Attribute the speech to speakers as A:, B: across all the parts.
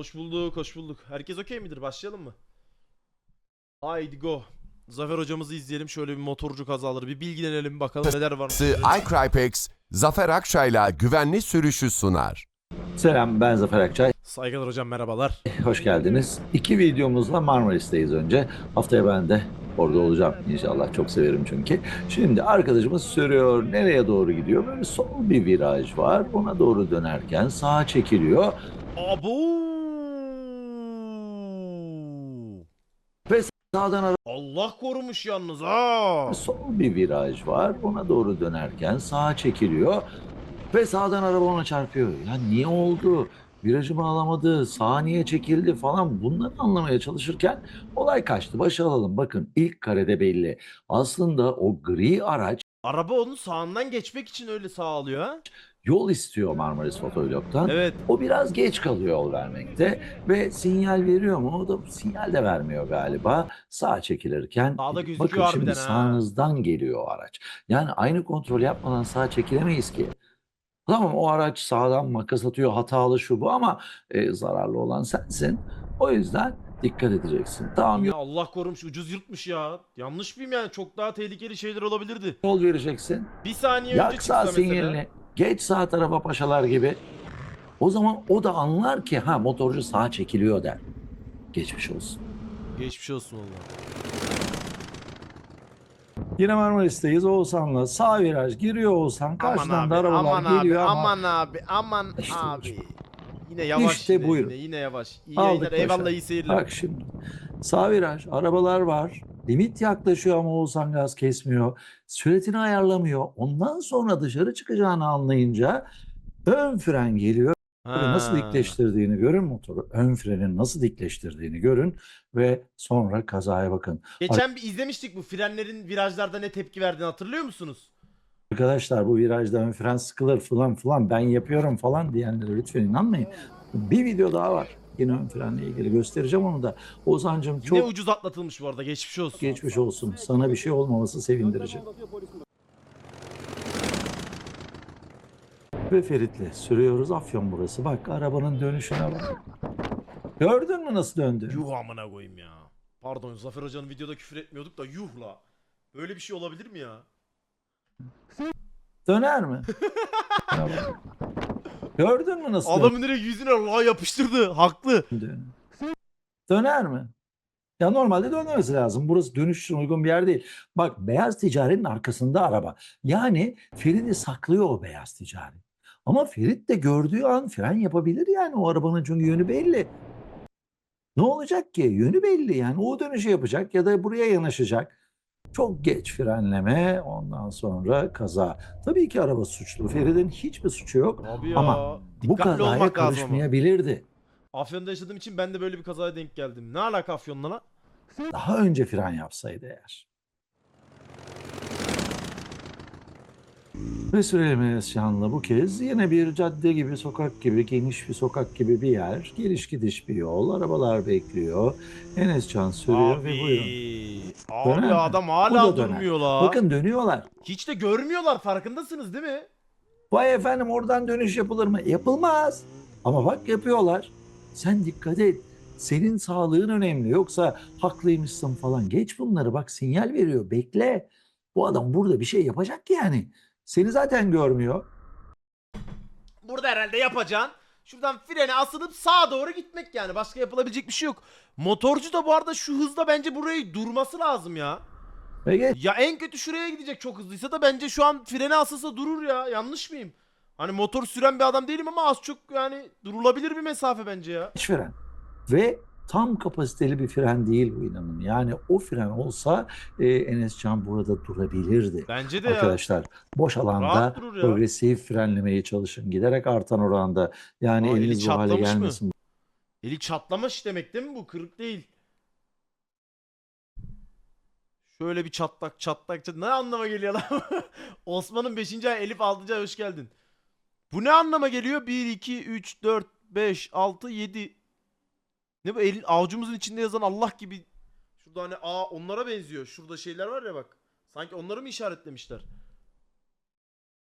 A: Hoş bulduk, hoş bulduk. Herkes okey midir? Başlayalım mı? Haydi go. Zafer hocamızı izleyelim. Şöyle bir motorcu kazaları bir bilgilenelim bakalım neler var.
B: iCrypex, Zafer Akçay'la güvenli sürüşü sunar.
C: Selam ben Zafer Akçay.
A: Saygılar hocam merhabalar.
C: Hoş geldiniz. İki videomuzla Marmaris'teyiz önce. Haftaya ben de orada olacağım inşallah. Çok severim çünkü. Şimdi arkadaşımız sürüyor. Nereye doğru gidiyor? Böyle sol bir viraj var. Ona doğru dönerken sağa çekiliyor.
A: Abo!
C: Ve sağdan
A: Allah korumuş yalnız ha.
C: sol bir viraj var. Ona doğru dönerken sağa çekiliyor. Ve sağdan araba ona çarpıyor. Ya niye oldu? Virajımı alamadı, sağa niye çekildi falan bunları anlamaya çalışırken olay kaçtı. Başa alalım. Bakın ilk karede belli. Aslında o gri araç
A: Araba onun sağından geçmek için öyle sağlıyor ha.
C: Yol istiyor Marmaris Fotolog'dan.
A: Evet.
C: O biraz geç kalıyor yol vermekte ve sinyal veriyor mu? O da sinyal de vermiyor galiba. Sağa çekilirken
A: Sağda
C: bakın şimdi
A: ha.
C: sağınızdan geliyor o araç. Yani aynı kontrol yapmadan sağa çekilemeyiz ki. Tamam o araç sağdan makas atıyor hatalı şu bu ama e, zararlı olan sensin. O yüzden dikkat edeceksin. Tamam
A: Ya Allah korumuş ucuz yırtmış ya. Yanlış mıyım yani? Çok daha tehlikeli şeyler olabilirdi.
C: yol vereceksin.
A: Bir saniye önce
C: Yak
A: çıksa mesela.
C: sinyalini. Geç sağ tarafa paşalar gibi. O zaman o da anlar ki ha motorcu sağa çekiliyor der. Geçmiş olsun.
A: Geçmiş olsun valla.
C: Yine Marmaris'teyiz Oğuzhan'la. Sağ viraj giriyor Oğuzhan. Karşıdan da arabalar
A: aman
C: geliyor
A: abi,
C: ama
A: aman abi, aman
C: İşte
A: abi. Yine yavaş
C: İşte
A: yine,
C: buyurun.
A: yine, yine yavaş. İyi
C: Aldık
A: yayınlar, eyvallah iyi seyirler.
C: bak şimdi. Sağ viraj, arabalar var. Limit yaklaşıyor ama Oğuzhan gaz kesmiyor. Süratini ayarlamıyor. Ondan sonra dışarı çıkacağını anlayınca ön fren geliyor.
A: Ha.
C: Nasıl dikleştirdiğini görün motoru. Ön frenin nasıl dikleştirdiğini görün ve sonra kazaya bakın.
A: Geçen bir izlemiştik bu frenlerin virajlarda ne tepki verdiğini hatırlıyor musunuz?
C: Arkadaşlar bu virajda ön fren sıkılır falan falan ben yapıyorum falan diyenlere lütfen inanmayın. Bir video daha var. Yine ön frenle ilgili göstereceğim onu da. Ozan'cığım
A: Yine
C: çok
A: ucuz atlatılmış bu arada geçmiş olsun.
C: geçmiş olsun. Sana bir şey olmaması sevindirici. Ve Ferit'le sürüyoruz. Afyon burası. Bak arabanın dönüşüne bak. Gördün mü nasıl döndü?
A: Yuh amına koyayım ya. Pardon Zafer Hoca'nın videoda küfür etmiyorduk da yuh la. Böyle bir şey olabilir mi ya?
C: Döner mi? Gördün mü nasıl
A: Adamın direkt yüzüne la yapıştırdı. Haklı.
C: Döner mi? Ya normalde dönmemesi lazım. Burası dönüş için uygun bir yer değil. Bak beyaz ticaretin arkasında araba. Yani Ferit'i saklıyor o beyaz ticari. Ama Ferit de gördüğü an fren yapabilir yani o arabanın çünkü yönü belli. Ne olacak ki? Yönü belli yani o dönüşü yapacak ya da buraya yanaşacak. Çok geç frenleme ondan sonra kaza. Tabii ki araba suçlu. Ferit'in hiçbir suçu yok.
A: Abi ya.
C: Ama Bu
A: dikkatli
C: kazaya
A: olmak lazım ama.
C: karışmayabilirdi.
A: Afyon'da yaşadığım için ben de böyle bir kazaya denk geldim. Ne alaka Afyon'la lan?
C: Daha önce fren yapsaydı eğer. Sürelim Şanlı bu kez yine bir cadde gibi, sokak gibi, geniş bir sokak gibi bir yer. Geliş gidiş bir yol, arabalar bekliyor. Enes Can sürüyor ve buyurun.
A: Abi
C: Döner mi?
A: adam
C: Bu
A: hala
C: da döner.
A: durmuyor la.
C: Bakın dönüyorlar.
A: Hiç de görmüyorlar farkındasınız değil mi?
C: Vay efendim oradan dönüş yapılır mı? Yapılmaz. Ama bak yapıyorlar. Sen dikkat et. Senin sağlığın önemli. Yoksa haklıymışsın falan. Geç bunları bak sinyal veriyor. Bekle. Bu adam burada bir şey yapacak yani. Seni zaten görmüyor.
A: Burada herhalde yapacaksın. Şuradan frene asılıp sağa doğru gitmek yani. Başka yapılabilecek bir şey yok. Motorcu da bu arada şu hızda bence burayı durması lazım ya.
C: Ve geç.
A: Ya en kötü şuraya gidecek çok hızlıysa da bence şu an frene asılsa durur ya. Yanlış mıyım? Hani motor süren bir adam değilim ama az çok yani durulabilir bir mesafe bence ya.
C: Geç fren. Ve tam kapasiteli bir fren değil bu inanın. Yani o fren olsa e, Enes Can burada durabilirdi.
A: Bence de ya.
C: Arkadaşlar boş alanda
A: ya.
C: progresif frenlemeye çalışın. Giderek artan oranda. Yani
A: Aa, eli
C: eliniz bu hale
A: çatlamış mı?
C: gelmesin.
A: Eli çatlamış demek değil mi bu? Kırık değil. Şöyle bir çatlak çatlak çatlak. Ne anlama geliyor lan? Osman'ın 5. ay Elif 6. ay hoş geldin. Bu ne anlama geliyor? 1, 2, 3, 4, 5, 6, 7. Ne bu elin avucumuzun içinde yazan Allah gibi. Şurada hani A onlara benziyor. Şurada şeyler var ya bak. Sanki onları mı işaretlemişler?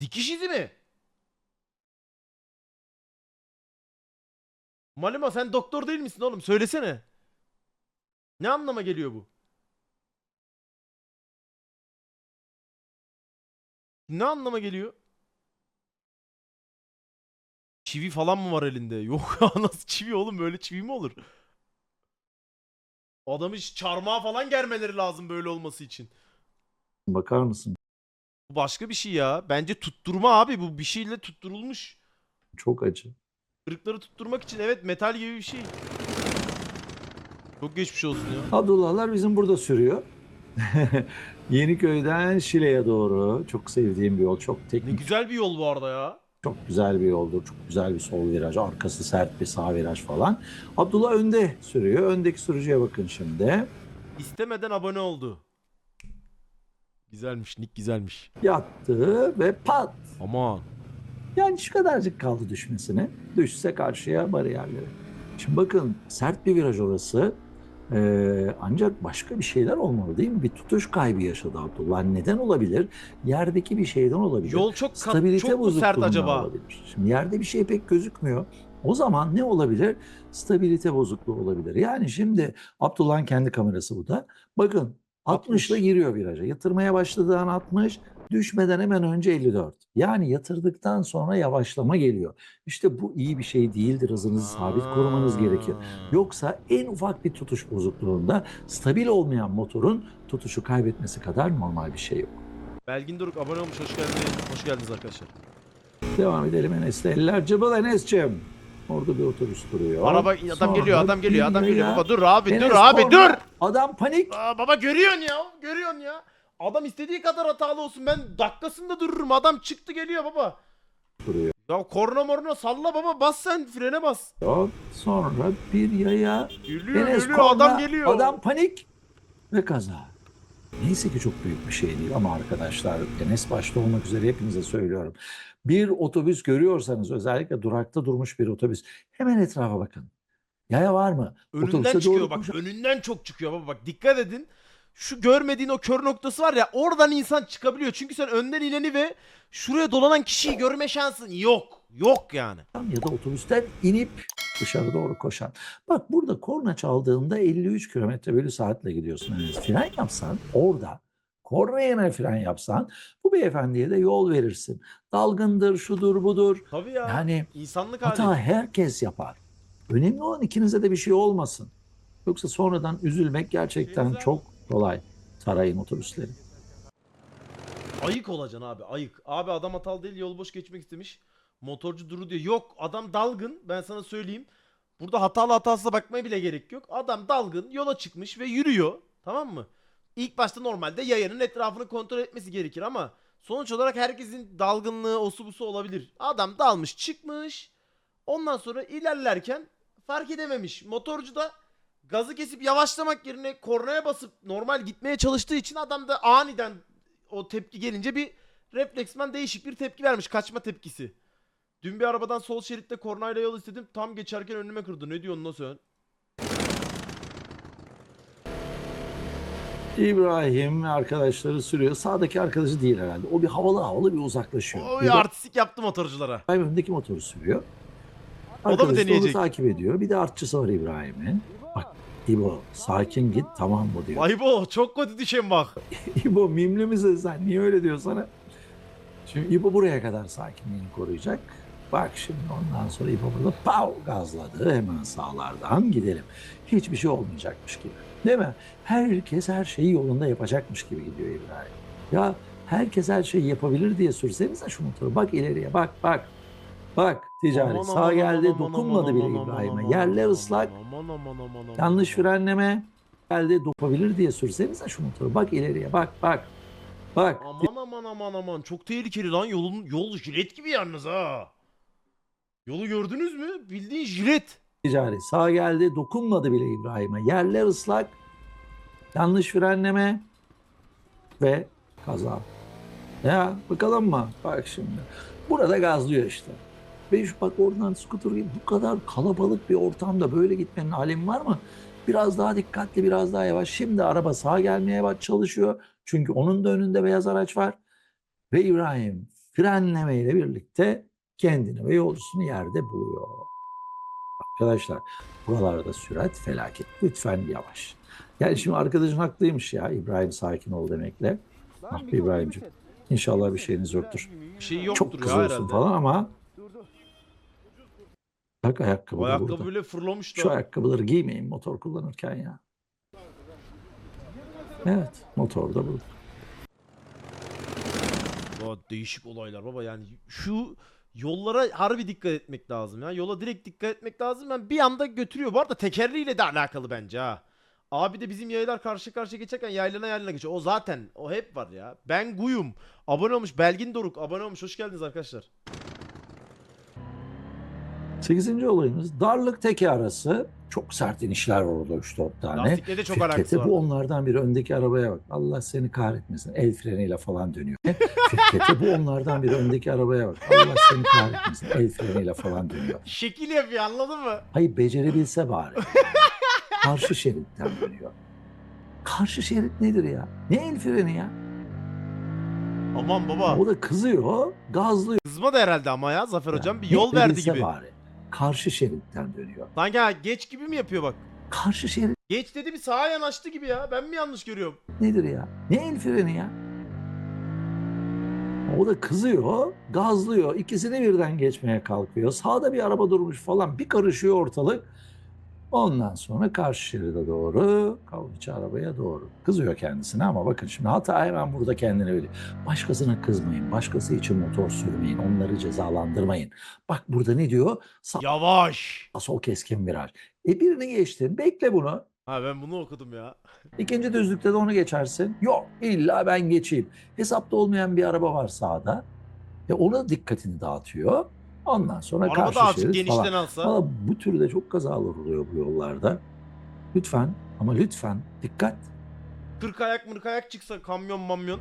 A: Dikiş izi mi? Malima sen doktor değil misin oğlum? Söylesene. Ne anlama geliyor bu? Ne anlama geliyor? Çivi falan mı var elinde? Yok ya nasıl çivi oğlum böyle çivi mi olur? Adamı hiç çarmıha falan germeleri lazım böyle olması için.
C: Bakar mısın?
A: Bu başka bir şey ya. Bence tutturma abi bu bir şeyle tutturulmuş.
C: Çok acı.
A: Kırıkları tutturmak için evet metal gibi bir şey. Çok geçmiş olsun ya.
C: Abdullahlar bizim burada sürüyor. Yeniköy'den Şile'ye doğru. Çok sevdiğim bir yol. Çok
A: Ne
C: teknik,
A: güzel bir yol bu arada ya.
C: Çok güzel bir yoldur. Çok güzel bir sol viraj. Arkası sert bir sağ viraj falan. Abdullah önde sürüyor. Öndeki sürücüye bakın şimdi.
A: İstemeden abone oldu. Güzelmiş, nick güzelmiş.
C: Yattı ve pat.
A: Aman.
C: Yani şu kadarcık kaldı düşmesine. Düşse karşıya bariyerlere. Şimdi bakın sert bir viraj orası. Ee, ancak başka bir şeyler olmalı değil mi? Bir tutuş kaybı yaşadı Abdullah. Neden olabilir? Yerdeki bir şeyden olabilir.
A: Yol çok kat,
C: Stabilite
A: çok mu sert acaba?
C: olabilir. Şimdi yerde bir şey pek gözükmüyor. O zaman ne olabilir? Stabilite bozukluğu olabilir. Yani şimdi Abdullah'ın kendi kamerası bu da. Bakın 60 ile
A: 60.
C: giriyor viraja. Yatırmaya başladığı an 60, düşmeden hemen önce 54. Yani yatırdıktan sonra yavaşlama geliyor. İşte bu iyi bir şey değildir. Hızınızı sabit korumanız gerekir. Yoksa en ufak bir tutuş bozukluğunda stabil olmayan motorun tutuşu kaybetmesi kadar normal bir şey yok.
A: Belgin Doruk abone olmuş. Hoş geldiniz. Hoş geldiniz arkadaşlar.
C: Devam edelim Enes'le. Eller cıbıl Enes'cim. Orada bir otobüs duruyor.
A: Araba adam
C: Sonra
A: geliyor, adam geliyor, adam geliyor. Baba dur abi,
C: Enes
A: dur abi,
C: korna.
A: dur.
C: Adam panik.
A: Aa, baba görüyorsun ya. Görüyorsun ya. Adam istediği kadar hatalı olsun. Ben dakikasında dururum. Adam çıktı geliyor baba.
C: Duruyor.
A: Ya korna morna salla baba. Bas sen frene bas.
C: Sonra bir yaya.
A: Geliyor
C: Enes
A: geliyor
C: korna,
A: adam geliyor.
C: Adam panik ve kaza. Neyse ki çok büyük bir şey değil ama arkadaşlar Enes başta olmak üzere hepinize söylüyorum. Bir otobüs görüyorsanız özellikle durakta durmuş bir otobüs hemen etrafa bakın. Yaya var mı?
A: Önünden
C: Otobüse
A: çıkıyor
C: doğru
A: bak. Önünden çok çıkıyor baba bak. Dikkat edin. Şu görmediğin o kör noktası var ya oradan insan çıkabiliyor. Çünkü sen önden ineni ve şuraya dolanan kişiyi görme şansın yok. Yok yani.
C: ya da otobüsten inip dışarı doğru koşan. Bak burada korna çaldığında 53 kilometre bölü saatle gidiyorsun. Yani fren yapsan orada korna yerine fren yapsan bu beyefendiye de yol verirsin. Dalgındır, şudur, budur.
A: Tabii ya.
C: Yani
A: İnsanlık hali.
C: hata herkes yapar. Önemli olan ikinize de bir şey olmasın. Yoksa sonradan üzülmek gerçekten çok kolay. Sarayın otobüsleri.
A: Ayık olacaksın abi ayık. Abi adam hatalı değil yol boş geçmek istemiş. Motorcu duru diyor. Yok adam dalgın ben sana söyleyeyim. Burada hatalı hatasına bakmaya bile gerek yok. Adam dalgın yola çıkmış ve yürüyor. Tamam mı? İlk başta normalde yayanın etrafını kontrol etmesi gerekir ama sonuç olarak herkesin dalgınlığı osu busu olabilir. Adam dalmış çıkmış. Ondan sonra ilerlerken fark edememiş. Motorcu da gazı kesip yavaşlamak yerine kornaya basıp normal gitmeye çalıştığı için adam da aniden o tepki gelince bir refleksmen değişik bir tepki vermiş. Kaçma tepkisi. Dün bir arabadan sol şeritte kornayla yol istedim. Tam geçerken önüme kırdı. Ne diyorsun sen?
C: İbrahim arkadaşları sürüyor. Sağdaki arkadaşı değil herhalde. O bir havalı havalı bir uzaklaşıyor.
A: O
C: Bir
A: artistik yaptı motorculara.
C: Önündeki motoru sürüyor.
A: O da mı
C: Arkadaşı
A: deneyecek?
C: onu takip ediyor. Bir de artçısı var İbrahim'in. Bak İbo sakin git tamam mı diyor.
A: Vay bu çok kötü düşen bak.
C: İbo mimli misin sen? Niye öyle diyor sana? Şimdi İbo buraya kadar sakinliğini koruyacak. Bak şimdi ondan sonra İbo burada pav gazladı. Hemen sağlardan gidelim. Hiçbir şey olmayacakmış gibi. Değil mi? Herkes her şeyi yolunda yapacakmış gibi gidiyor İbrahim. Ya herkes her şeyi yapabilir diye sürsenize şu motoru. Bak ileriye bak bak. Bak ticari sağ geldi dokunmadı bile İbrahim'e. Yerler ıslak. Yanlış frenleme geldi dopabilir diye sürsenize şu motoru. Bak ileriye bak bak. Bak
A: Aman aman aman aman çok tehlikeli lan yolun yol jilet gibi yalnız ha. Yolu gördünüz mü? Bildiğin jilet.
C: ticari sağ geldi dokunmadı bile İbrahim'e. Yerler ıslak. Yanlış frenleme ve kaza. Ya bakalım mı? Bak şimdi. Burada gazlıyor işte. Ve şu bak oradan skuter gibi bu kadar kalabalık bir ortamda böyle gitmenin alemi var mı? Biraz daha dikkatli, biraz daha yavaş. Şimdi araba sağa gelmeye bak çalışıyor. Çünkü onun da önünde beyaz araç var. Ve İbrahim frenlemeyle birlikte kendini ve yolcusunu yerde buluyor. Arkadaşlar buralarda sürat felaket. Lütfen yavaş. Yani şimdi arkadaşın haklıymış ya İbrahim sakin ol demekle. Ah be İbrahim'cim. İnşallah bir şeyiniz yoktur.
A: Bir şey yoktur
C: Çok kızıyorsun falan ama bak ayakkabı
A: O ayakkabı
C: burada.
A: bile fırlamış da.
C: Şu ayakkabıları giymeyin motor kullanırken ya. Evet motor da burada.
A: Baba değişik olaylar baba yani şu yollara harbi dikkat etmek lazım ya. Yola direkt dikkat etmek lazım. Ben bir anda götürüyor. Bu arada tekerleğiyle de alakalı bence ha. Abi de bizim yaylar karşı karşıya geçerken yaylana yaylana geçiyor. O zaten o hep var ya. Ben Guyum. Abone olmuş. Belgin Doruk. Abone olmuş. Hoş geldiniz arkadaşlar.
C: Sekizinci olayımız darlık teki arası. Çok sert inişler var orada 3-4 tane.
A: Lastikle de çok alakası var.
C: bu onlardan biri. Öndeki arabaya bak. Allah seni kahretmesin. El freniyle falan dönüyor. Firkete bu onlardan biri. Öndeki arabaya bak. Allah seni kahretmesin. El freniyle falan dönüyor.
A: Şekil yapıyor anladın mı?
C: Hayır becerebilse bari. Karşı şeritten dönüyor. Karşı şerit nedir ya? Ne el freni ya?
A: Aman baba.
C: O da kızıyor, gazlıyor.
A: Kızma da herhalde ama ya Zafer hocam. Bir yol verdi gibi.
C: Bari. Karşı şeritten dönüyor.
A: Sanki ha geç gibi mi yapıyor bak.
C: Karşı şerit
A: Geç dedi bir sağa yanaştı gibi ya. Ben mi yanlış görüyorum?
C: nedir ya? Ne el freni ya? O da kızıyor, gazlıyor. İkisini birden geçmeye kalkıyor. Sağda bir araba durmuş falan. Bir karışıyor ortalık. Ondan sonra karşı şeride doğru, kavgaçı arabaya doğru. Kızıyor kendisine ama bakın şimdi hata hemen burada kendine öyle. Başkasına kızmayın, başkası için motor sürmeyin, onları cezalandırmayın. Bak burada ne diyor? Sağ
A: Yavaş.
C: sol keskin viraj. E birini geçtin, bekle bunu.
A: Ha ben bunu okudum ya.
C: İkinci düzlükte de onu geçersin. Yok illa ben geçeyim. Hesapta olmayan bir araba var sağda. E ona dikkatini dağıtıyor. Ondan sonra
A: Araba
C: karşı
A: da azıcık
C: şerit
A: genişten
C: falan.
A: alsa.
C: Valla bu türde çok kazalar oluyor bu yollarda. Lütfen ama lütfen dikkat.
A: Kırk ayak mırk ayak çıksa kamyon mamyon.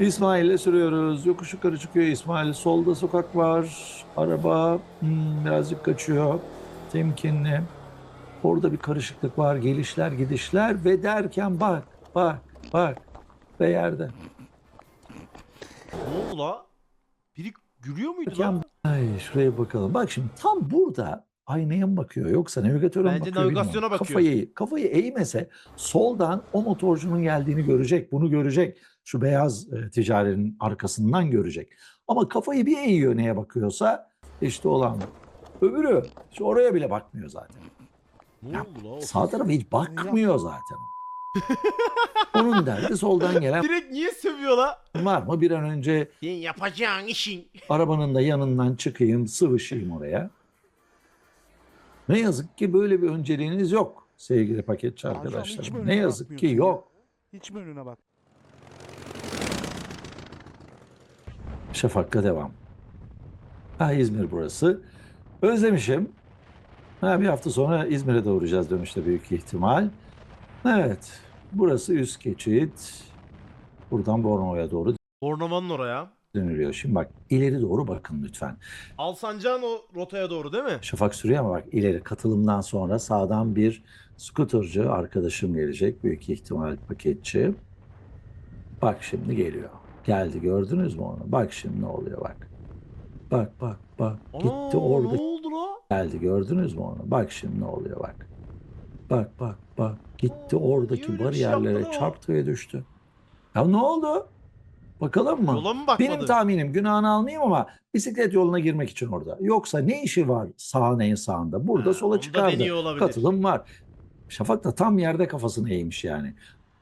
C: İsmail'le sürüyoruz. Yokuş yukarı çıkıyor İsmail. Solda sokak var. Araba hmm, birazcık kaçıyor. Temkinli. Orada bir karışıklık var. Gelişler gidişler ve derken bak bak bak ve yerde.
A: Ne oldu la? Biri gülüyor muydu lan?
C: ay şuraya bakalım. Bak şimdi tam burada aynaya mı bakıyor yoksa navigatöre mi
A: Bence
C: bakıyor
A: navigasyona
C: bilmiyorum.
A: bakıyor.
C: Kafayı, kafayı eğmese soldan o motorcunun geldiğini görecek. Bunu görecek. Şu beyaz e, ticaretin arkasından görecek. Ama kafayı bir eğiyor neye bakıyorsa işte olan bu. Öbürü hiç oraya bile bakmıyor zaten.
A: Ne
C: Ya,
A: oldu la? o
C: Sağ tarafa hiç bakmıyor zaten. Onun derdi soldan gelen
A: Direkt niye sövüyor la?
C: var mı? Bir an önce
A: Senin yapacağın işin.
C: arabanın da yanından çıkayım, sıvışayım oraya. Ne yazık ki böyle bir önceliğiniz yok sevgili paketçi
D: Hocam hiç mi
C: arkadaşlarım.
D: önüne
C: Ne yazık ki
D: bakmıyorsun ya?
C: yok.
D: Hiç mi önüne bak?
C: Şafak'la devam. Ha İzmir burası. Özlemişim. Ha bir hafta sonra İzmir'e de uğrayacağız dönüşte büyük ihtimal. Evet. Burası üst geçit. Buradan Bornova'ya doğru
A: Bornova'nın oraya.
C: dönülüyor. Şimdi bak ileri doğru bakın lütfen.
A: Alsancak'ın o rotaya doğru değil mi?
C: Şafak sürüyor ama bak ileri katılımdan sonra sağdan bir skuterci arkadaşım gelecek. Büyük ihtimal paketçi. Bak şimdi geliyor. Geldi gördünüz mü onu? Bak şimdi ne oluyor bak. Bak bak bak. Gitti
A: Ana,
C: orada
A: Ne oldu la?
C: geldi gördünüz mü onu? Bak şimdi ne oluyor bak. Bak bak bak. Gitti oradaki bariyerlere çarptı ve düştü. Ya ne oldu? Bakalım mı?
A: Yola mı bakmadı?
C: Benim tahminim günahını almayayım ama bisiklet yoluna girmek için orada. Yoksa ne işi var sağın en sağında? Burada
A: Ha,
C: sola çıkardı. Katılım var. Şafak da tam yerde kafasını eğmiş yani.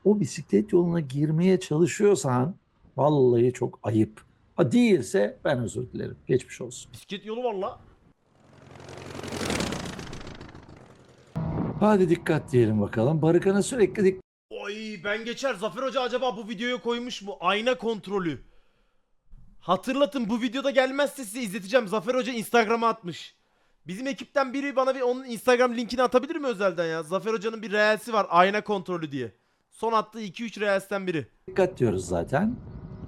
C: O bisiklet yoluna girmeye çalışıyorsan vallahi çok ayıp. Ha değilse ben özür dilerim. Geçmiş olsun.
A: Bisiklet yolu var la.
C: Hadi dikkat diyelim bakalım. Barıkan'a sürekli dikkat
A: Oy ben geçer. Zafer Hoca acaba bu videoya koymuş mu? Ayna kontrolü. Hatırlatın bu videoda gelmezse size izleteceğim. Zafer Hoca Instagram'a atmış. Bizim ekipten biri bana bir onun Instagram linkini atabilir mi özelden ya? Zafer Hoca'nın bir reelsi var ayna kontrolü diye. Son attığı 2-3 reelsden biri.
C: dikkat diyoruz zaten.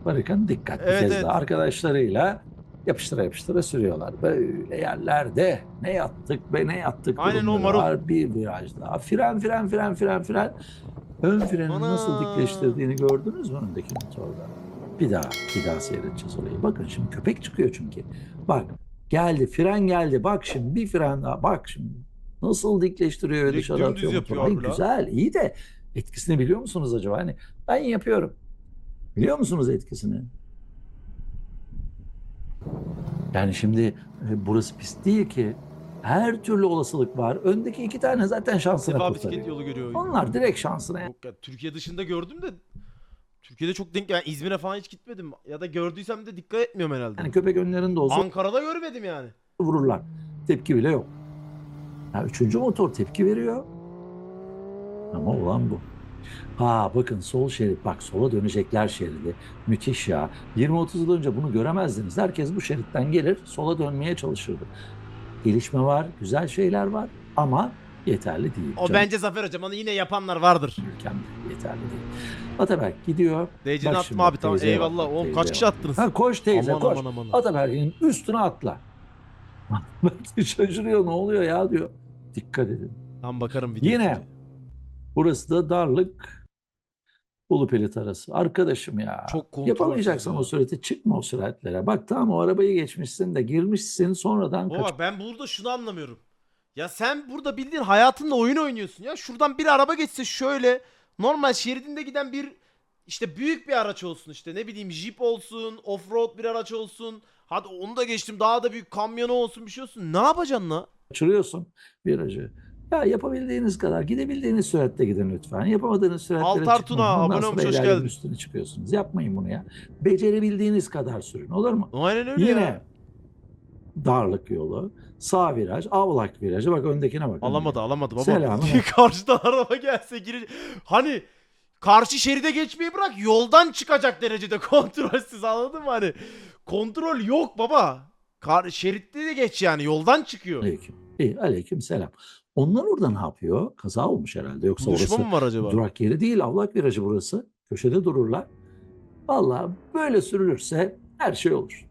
C: Barıkan dikkat. Bir
A: Evet,
C: kez
A: evet.
C: daha arkadaşlarıyla yapıştıra yapıştıra sürüyorlar. Böyle yerlerde ne yattık be ne yattık.
A: Aynen o marul.
C: var. Bir viraj daha. Fren fren fren fren fren. Ön freni
A: Ana.
C: nasıl dikleştirdiğini gördünüz mü öndeki motorda? Bir daha, bir daha seyredeceğiz orayı. Bakın şimdi köpek çıkıyor çünkü. Bak Geldi fren geldi. Bak şimdi bir fren daha. Bak şimdi. Nasıl dikleştiriyor ve
A: Direkt
C: dışarı atıyor motoru. Ay. Güzel iyi de etkisini biliyor musunuz acaba? Hani ben yapıyorum. Biliyor musunuz etkisini? Yani şimdi e, burası pist değil ki. Her türlü olasılık var. Öndeki iki tane zaten şansına
A: Sefa
C: kurtarıyor.
A: bisiklet yolu görüyor.
C: Onlar direkt şansına.
A: Yok ya Türkiye dışında gördüm de Türkiye'de çok denk yani İzmir'e falan hiç gitmedim. Ya da gördüysem de dikkat etmiyorum herhalde.
C: Yani köpek önlerinde olsa
A: Ankara'da görmedim yani.
C: vururlar. Tepki bile yok. Ha, üçüncü motor tepki veriyor. Ama olan bu. Ha bakın sol şerit bak sola dönecekler şeridi. Müthiş ya. 20-30 yıl önce bunu göremezdiniz. Herkes bu şeritten gelir sola dönmeye çalışırdı. Gelişme var, güzel şeyler var ama yeterli değil.
A: O
C: Canım,
A: bence Zafer hocam onu yine yapanlar vardır.
C: ülkemde yeterli değil. Ataberk gidiyor.
A: DC'ni
C: Bak şimdi,
A: abi tamam
C: teyzeye bak,
A: eyvallah. Oğlum
C: teyzeye
A: kaç
C: bak.
A: kişi attınız?
C: Ha koş teyze
A: aman,
C: koş.
A: aman aman
C: Ataberk'in üstüne atla. Şaşırıyor ne oluyor ya diyor. Dikkat edin.
A: Tam bakarım video.
C: Yine. Burası da darlık Ulu Pelit arası. Arkadaşım ya.
A: Çok
C: Yapamayacaksan
A: ya.
C: o sürati çıkma o süratlere. Bak tamam o arabayı geçmişsin de girmişsin sonradan
A: Baba ben burada şunu anlamıyorum. Ya sen burada bildiğin hayatınla oyun oynuyorsun ya. Şuradan bir araba geçse şöyle normal şeridinde giden bir işte büyük bir araç olsun işte ne bileyim jip olsun, offroad bir araç olsun. Hadi onu da geçtim daha da büyük kamyonu olsun bir şey olsun. Ne yapacaksın la?
C: kaçırıyorsun virajı. Ya yapabildiğiniz kadar gidebildiğiniz süratle gidin lütfen. Yapamadığınız süratlere
A: Altar
C: çıkmayın.
A: Tuna, abone olmuş, hoş geldin.
C: üstüne çıkıyorsunuz. Yapmayın bunu ya. Becerebildiğiniz kadar sürün olur mu?
A: Aynen öyle
C: Yine
A: ya.
C: darlık yolu, sağ viraj, avlak virajı. Bak öndekine bak.
A: Alamadı alamadı baba.
C: Selam.
A: Karşıdan araba gelse girecek. Hani karşı şeride geçmeyi bırak yoldan çıkacak derecede kontrolsüz anladın mı hani? Kontrol yok baba. Kar şeritte de geç yani yoldan çıkıyor.
C: Aleyküm. İyi, aleyküm selam. Onlar orada ne yapıyor? Kaza olmuş herhalde. Yoksa
A: Buluşma
C: orası
A: mı var acaba?
C: durak yeri değil. Avlak virajı burası. Köşede dururlar. Vallahi böyle sürülürse her şey olur.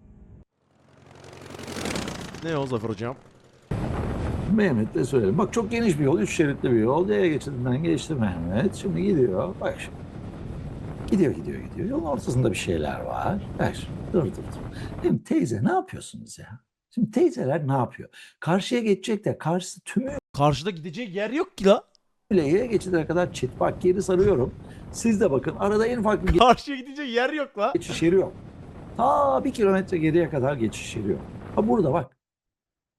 A: Ne o Zafer hocam?
C: Mehmet de söyleyelim. Bak çok geniş bir yol. Üç şeritli bir yol. Yaya geçidinden geçti Mehmet. Şimdi gidiyor. Bak şimdi. Gidiyor gidiyor gidiyor. Yolun ortasında bir şeyler var. Bak şimdi. Dur dur dur. Şimdi teyze ne yapıyorsunuz ya? Şimdi teyzeler ne yapıyor? Karşıya geçecek de karşısı tümüyle
A: Karşıda gidecek yer yok ki la.
C: geçidine kadar çit. Bak geri sarıyorum. Siz de bakın arada en ufak bir
A: Karşıya gidecek yer yok la.
C: geçiş yeri yok. Ta bir kilometre geriye kadar geçiş yeri yok. Ha burada bak.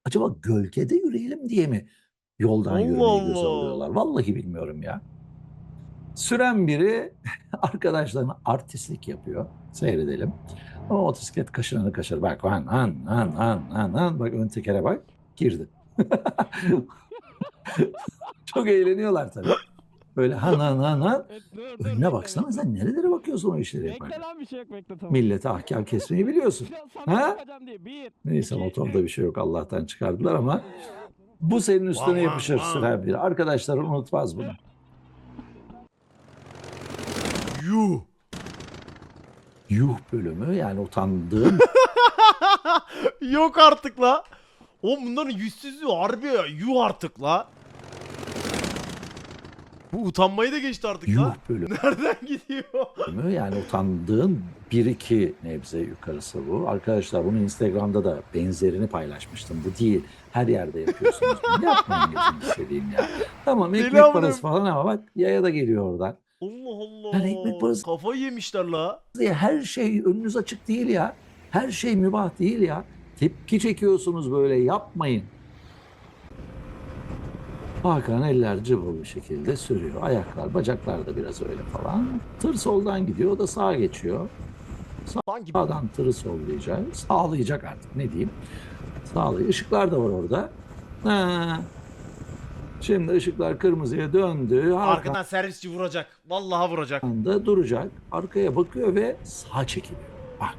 C: Acaba gölgede yürüyelim diye mi yoldan
A: Allah
C: yürümeyi göze
A: Allah.
C: alıyorlar? Vallahi bilmiyorum ya. Süren biri arkadaşlarına artistlik yapıyor. Seyredelim. Ama motosiklet kaşınanı kaşır. Bak han han han han han han. Bak ön tekere bak. Girdi. Çok eğleniyorlar tabii. Böyle han han han han. Önüne baksana sen nerelere bakıyorsun o işleri
D: Bekle
C: yaparken.
D: lan bir şey yok bekle tamam.
C: Millete ahkam kesmeyi biliyorsun. Ha?
D: diye. Bir.
C: Neyse
D: iki,
C: motorda bir şey yok Allah'tan çıkardılar ama bu senin üstüne
A: Vay,
C: yapışır
A: vay,
C: süren bir. Arkadaşlar unutmaz bunu.
A: Yuh.
C: Yuh bölümü yani utandığım
A: yok artık la. Oğlum bunların yüzsüzlüğü harbi ya. Yuh artık la. Bu utanmayı da geçti artık
C: yuh
A: la.
C: bölümü
A: Nereden gidiyor?
C: yani utandığım bir iki nebze yukarısı bu. Arkadaşlar bunu Instagram'da da benzerini paylaşmıştım. Bu değil. Her yerde yapıyorsunuz bunu. Yapmayın gözünü seveyim ya. Tamam ekmek
A: amına-
C: parası falan ama bak yaya da geliyor oradan.
A: Allah Allah.
C: Yani ekmek parası-
A: Kafayı yemişler la.
C: Ya Her şey önünüz açık değil ya. Her şey mübah değil ya. Tepki çekiyorsunuz böyle yapmayın. Hakan eller cıvıl bir şekilde sürüyor. Ayaklar, bacaklar da biraz öyle falan. Tır soldan gidiyor, o da sağa geçiyor. Sağdan tırı sollayacak, sağlayacak artık ne diyeyim. Sağlıyor. Işıklar da var orada. Ha. Şimdi ışıklar kırmızıya döndü.
A: Arkadan servisçi vuracak. Vallahi vuracak.
C: anda duracak. Arkaya bakıyor ve sağa çekiliyor. Bak.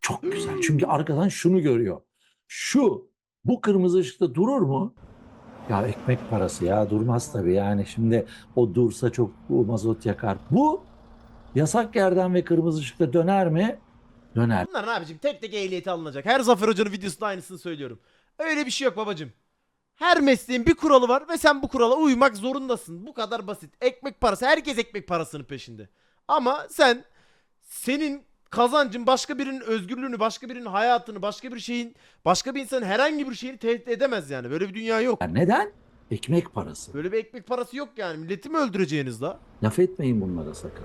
C: Çok güzel. Çünkü arkadan şunu görüyor. Şu bu kırmızı ışıkta durur mu? Ya ekmek parası ya durmaz tabii yani şimdi o dursa çok bu mazot yakar. Bu yasak yerden ve kırmızı ışıkta döner mi? Döner.
A: Bunlar ne abicim tek tek ehliyeti alınacak. Her Zafer Hoca'nın videosunda aynısını söylüyorum. Öyle bir şey yok babacım. Her mesleğin bir kuralı var ve sen bu kurala uymak zorundasın. Bu kadar basit. Ekmek parası. Herkes ekmek parasının peşinde. Ama sen senin kazancın başka birinin özgürlüğünü, başka birinin hayatını, başka bir şeyin, başka bir insanın herhangi bir şeyini tehdit edemez yani. Böyle bir dünya yok.
C: Yani neden? Ekmek parası.
A: Böyle bir ekmek parası yok yani. Milleti mi öldüreceğiniz la?
C: Laf etmeyin bunlara sakın.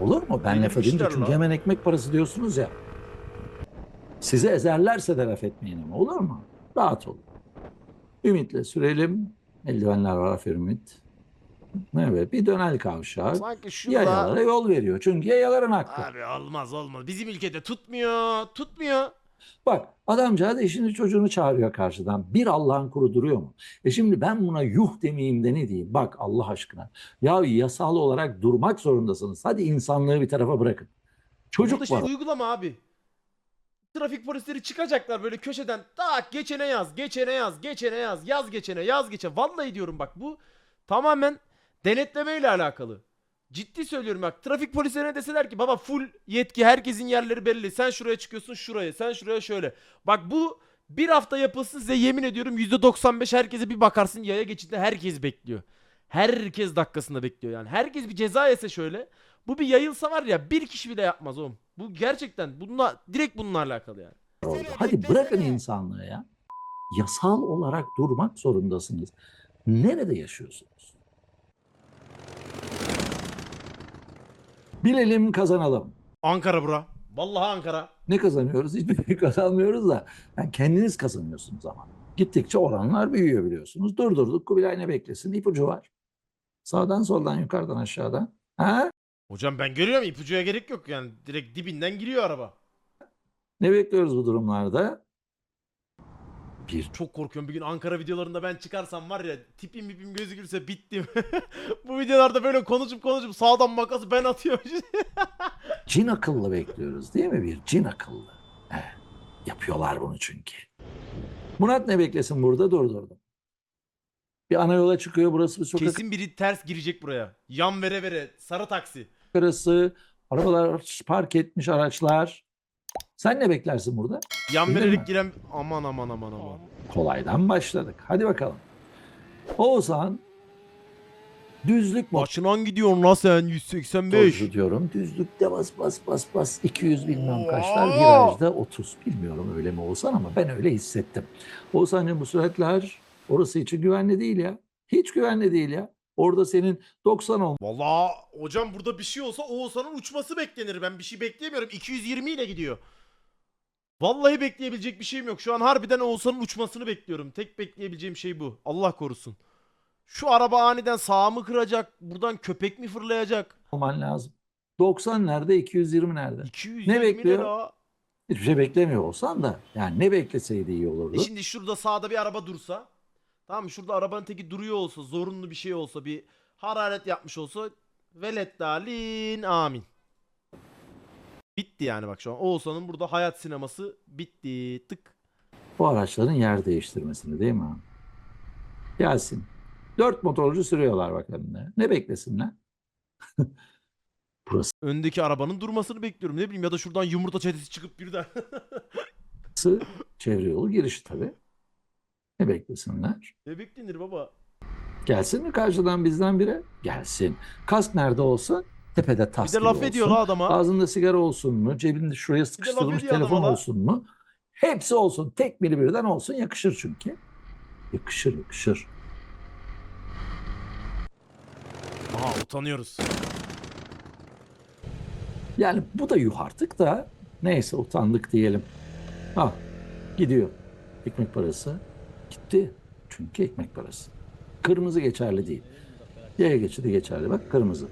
C: Olur mu? Ben laf edince
A: Delirmişler
C: çünkü
A: la.
C: hemen ekmek parası diyorsunuz ya. Sizi ezerlerse de laf etmeyin ama olur mu? Rahat olun. Ümitle sürelim. Eldivenler var aferin Ümit. Evet bir dönel kavşağı.
A: Sanki şurada...
C: Yayalara yol veriyor. Çünkü yayaların hakkı.
A: Abi olmaz olmaz. Bizim ülkede tutmuyor. Tutmuyor.
C: Bak adamcağız eşini çocuğunu çağırıyor karşıdan. Bir Allah'ın kuru duruyor mu? E şimdi ben buna yuh demeyeyim de ne diyeyim? Bak Allah aşkına. Ya yasal olarak durmak zorundasınız. Hadi insanlığı bir tarafa bırakın. Çocuk
A: Burada şey
C: var.
A: uygulama abi. Trafik polisleri çıkacaklar böyle köşeden. Tak geçene yaz, geçene yaz, geçene yaz, yaz geçene, yaz geçene. Vallahi diyorum bak bu tamamen denetlemeyle alakalı. Ciddi söylüyorum bak trafik polislerine deseler ki baba full yetki herkesin yerleri belli. Sen şuraya çıkıyorsun şuraya sen şuraya şöyle. Bak bu bir hafta yapılsın size yemin ediyorum %95 herkese bir bakarsın yaya geçidinde herkes bekliyor. Herkes dakikasında bekliyor yani. Herkes bir ceza yese şöyle. Bu bir yayılsa var ya bir kişi bile yapmaz oğlum. Bu gerçekten bununla direkt bununla alakalı yani.
C: oldu. Hadi bırakın insanlığı ya. Yasal olarak durmak zorundasınız. Nerede yaşıyorsunuz? Bilelim kazanalım.
A: Ankara bura. Vallahi Ankara.
C: Ne kazanıyoruz? Hiçbir şey kazanmıyoruz da. Yani kendiniz kazanıyorsunuz ama. Gittikçe oranlar büyüyor biliyorsunuz. Durdurduk. Kubilay ne beklesin? İpucu var. Sağdan soldan yukarıdan aşağıdan. Ha?
A: Hocam ben görüyorum ipucuya gerek yok yani. Direkt dibinden giriyor araba.
C: Ne bekliyoruz bu durumlarda? Bir
A: Çok korkuyorum bir gün Ankara videolarında ben çıkarsam var ya tipim mipim gözükürse bittim. Bu videolarda böyle konuşup konuşup sağdan makası ben atıyorum.
C: cin akıllı bekliyoruz değil mi? Bir cin akıllı. Evet. Yapıyorlar bunu çünkü. Murat ne beklesin burada? Durdurdum. Bir ana yola çıkıyor. Burası bir sokak
A: Kesin biri ters girecek buraya. Yan vere vere sarı taksi.
C: Arası. Arabalar park etmiş araçlar. Sen ne beklersin burada?
A: Yan vererek
C: mi?
A: giren aman aman aman aman.
C: Kolaydan başladık. Hadi bakalım. Oğuzhan düzlük
A: Başından gidiyorsun la sen 185.
C: motorcu diyorum. Düzlükte bas bas bas bas 200 bilmem kaçlar virajda 30. Bilmiyorum öyle mi Oğuzhan ama ben öyle hissettim. Oğuzhan'cığım bu süratler orası için güvenli değil ya. Hiç güvenli değil ya. Orada senin 90
A: Vallahi hocam burada bir şey olsa Oğuzhan'ın uçması beklenir. Ben bir şey bekleyemiyorum. 220 ile gidiyor. Vallahi bekleyebilecek bir şeyim yok. Şu an harbiden Oğuzhan'ın uçmasını bekliyorum. Tek bekleyebileceğim şey bu. Allah korusun. Şu araba aniden sağa mı kıracak? Buradan köpek mi fırlayacak?
C: olman lazım. 90 nerede 220 nerede?
A: 220
C: Ne bekliyor?
A: lira.
C: Hiçbir şey beklemiyor olsan da yani ne bekleseydi iyi olurdu.
A: E şimdi şurada sağda bir araba dursa. Tamam mı? Şurada arabanın teki duruyor olsa, zorunlu bir şey olsa, bir hararet yapmış olsa veleddalin amin. Bitti yani bak şu an. Oğuzhan'ın burada hayat sineması bitti. Tık.
C: bu araçların yer değiştirmesini değil mi abi? Gelsin. Dört motorcu sürüyorlar bak önüne. Ne beklesinler? Burası
A: Öndeki arabanın durmasını bekliyorum. Ne bileyim ya da şuradan yumurta çetesi çıkıp birden.
C: çevre yolu girişi tabii. Ne beklesinler?
A: ne beklenir baba?
C: Gelsin mi karşıdan bizden biri? Gelsin. Kask nerede olsun? Tepede
A: Bir
C: tas
A: de
C: gibi
A: laf
C: olsun.
A: ediyor la adama.
C: Ağzında sigara olsun mu? Cebinde şuraya sıkıştırılmış telefon olsun mu? Hepsi olsun. Tek biri birden olsun. Yakışır çünkü. Yakışır yakışır.
A: Aha utanıyoruz.
C: Yani bu da yuh artık da neyse utandık diyelim. Ha gidiyor. Ekmek parası gitti. Çünkü ekmek parası. Kırmızı geçerli değil. Yaya geçidi geçerli. Bak kırmızı.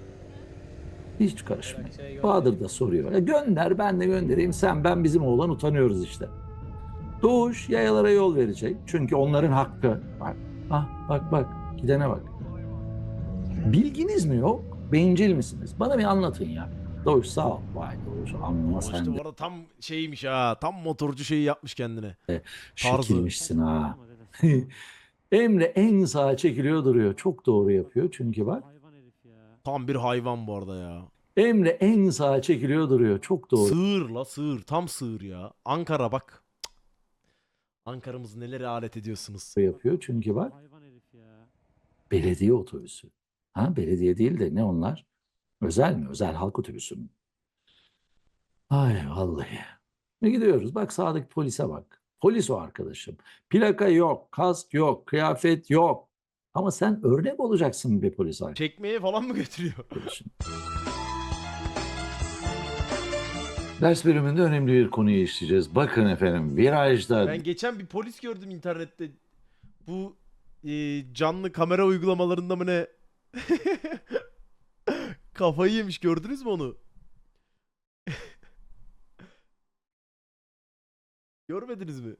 C: Hiç karışmayın. Bahadır da soruyor. "Ya gönder ben de göndereyim. Sen ben bizim oğlan utanıyoruz işte. Doğuş yayalara yol verecek. Çünkü onların hakkı. Bak ah, bak bak gidene bak. Bilginiz mi yok? Bencil misiniz? Bana bir anlatın ya. Ol. Vay Doğuş anlama
A: O işte
C: sen
A: bu arada tam şeymiş ha. Tam motorcu şeyi yapmış kendine. tarzı.
C: Şekilmişsin ha. Emre en sağa çekiliyor duruyor. Çok doğru yapıyor çünkü bak.
A: Tam bir hayvan bu arada ya.
C: Emre en sağa çekiliyor duruyor. Çok doğru
A: Sığır la sığır. Tam sığır ya. Ankara bak. Cık. Ankara'mızı nelere alet ediyorsunuz.
C: yapıyor çünkü bak. Belediye otobüsü. Ha belediye değil de ne onlar? Özel mi? Özel halk otobüsü mü? Ay vallahi. Ne gidiyoruz? Bak sağdaki polise bak. Polis o arkadaşım. Plaka yok, kask yok, kıyafet yok. Ama sen örnek olacaksın bir polis
A: Çekmeye falan mı götürüyor?
C: arkadaşım. Ders bölümünde önemli bir konuyu işleyeceğiz. Bakın efendim virajda
A: Ben geçen bir polis gördüm internette. Bu e, canlı kamera uygulamalarında mı ne? Kafayı yemiş gördünüz mü onu? Görmediniz mi?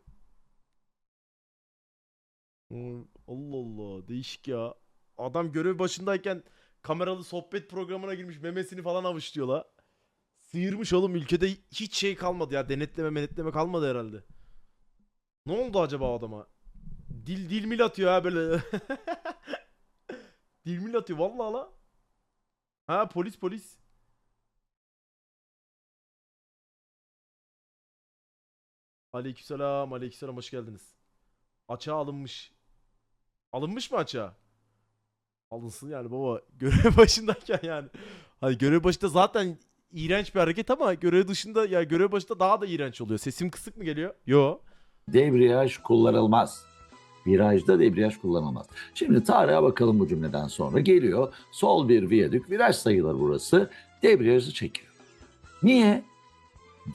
A: Allah Allah değişik ya. Adam görev başındayken kameralı sohbet programına girmiş memesini falan avuçluyor la. Sıyırmış oğlum ülkede hiç şey kalmadı ya denetleme menetleme kalmadı herhalde. Ne oldu acaba adama? Dil dil mil atıyor ha böyle. dil mil atıyor vallahi la. Ha polis polis. Aleykümselam aleykümselam hoş geldiniz. Açığa alınmış. Alınmış mı açığa? Alınsın yani baba görev başındayken yani. Hani görev başında zaten iğrenç bir hareket ama görev dışında ya görev başında daha da iğrenç oluyor. Sesim kısık mı geliyor? Yo.
C: debriyaj kullanılmaz. Virajda debriyaj kullanılmaz. Şimdi tarihe bakalım bu cümleden sonra. Geliyor sol bir viyadük, viraj sayılır burası. Debriyajı çekiyor. Niye?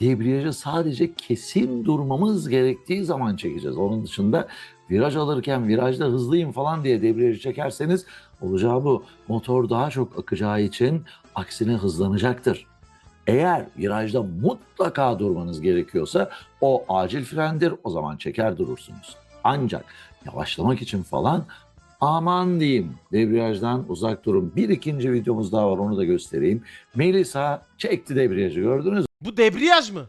C: Debriyajı sadece kesin durmamız gerektiği zaman çekeceğiz. Onun dışında viraj alırken virajda hızlıyım falan diye debriyajı çekerseniz olacağı bu. Motor daha çok akacağı için aksine hızlanacaktır. Eğer virajda mutlaka durmanız gerekiyorsa o acil frendir. O zaman çeker durursunuz. Ancak yavaşlamak için falan aman diyeyim debriyajdan uzak durun. Bir ikinci videomuz daha var onu da göstereyim. Melisa çekti debriyajı gördünüz mü?
A: Bu debriyaj mı?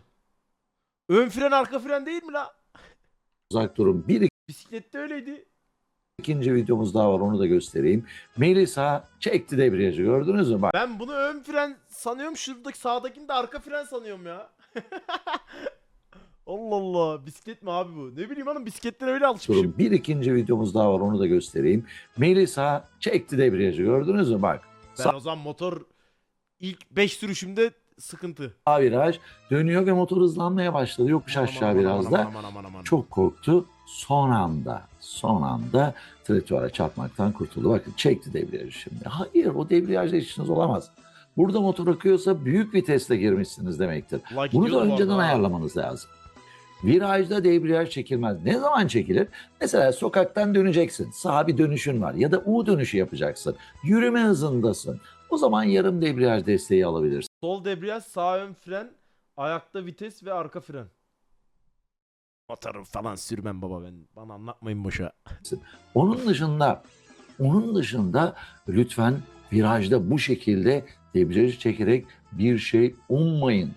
A: Ön fren arka fren değil mi la?
C: Uzak durun. Bir
A: Bisiklette öyleydi.
C: ikinci videomuz daha var onu da göstereyim. Melisa çekti debriyajı gördünüz mü? Bak
A: Ben bunu ön fren sanıyorum. Şuradaki sağdakini de arka fren sanıyorum ya. Allah Allah. Bisiklet mi abi bu? Ne bileyim hanım bisikletlere öyle alışmışım.
C: durun. Bir ikinci videomuz daha var onu da göstereyim. Melisa çekti debriyajı gördünüz mü? Bak
A: Ben o zaman motor ilk 5 sürüşümde sıkıntı.
C: sağ viraj dönüyor ve motor hızlanmaya başladı. Yokuş aşağı
A: Aman,
C: biraz
A: aman,
C: da.
A: aman, aman, aman.
C: Çok korktu. Son anda, son anda traktöre çarpmaktan kurtuldu. Bakın çekti debriyajı şimdi. Hayır o debriyajla işiniz olamaz. Burada motor akıyorsa büyük vitesle girmişsiniz demektir.
A: La
C: Bunu da
A: bu
C: önceden
A: arada ha.
C: ayarlamanız lazım. Virajda debriyaj çekilmez. Ne zaman çekilir? Mesela sokaktan döneceksin. Sağa bir dönüşün var ya da U dönüşü yapacaksın. Yürüme hızındasın. O zaman yarım debriyaj desteği alabilirsin.
A: Sol debriyaj, sağ ön fren, ayakta vites ve arka fren. Motoru falan sürmem baba ben. Bana anlatmayın boşa.
C: Onun dışında onun dışında lütfen virajda bu şekilde debriyajı çekerek bir şey ummayın.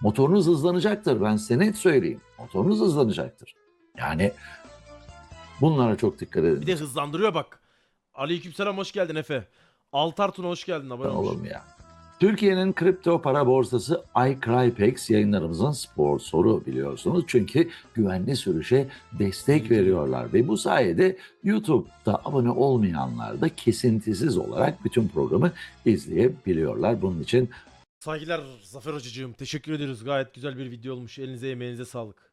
C: Motorunuz hızlanacaktır. Ben size net söyleyeyim. Motorunuz hızlanacaktır. Yani bunlara çok dikkat edin.
A: Bir de hızlandırıyor bak. Aleykümselam hoş geldin Efe. Altar Tuna hoş geldin abone olmuş.
C: Oğlum ya. Türkiye'nin kripto para borsası iCrypex yayınlarımızın sponsoru biliyorsunuz. Çünkü güvenli sürüşe destek veriyorlar ve bu sayede YouTube'da abone olmayanlar da kesintisiz olarak bütün programı izleyebiliyorlar. Bunun için
A: Saygılar Zafer Hocacığım. Teşekkür ediyoruz. Gayet güzel bir video olmuş. Elinize emeğinize sağlık.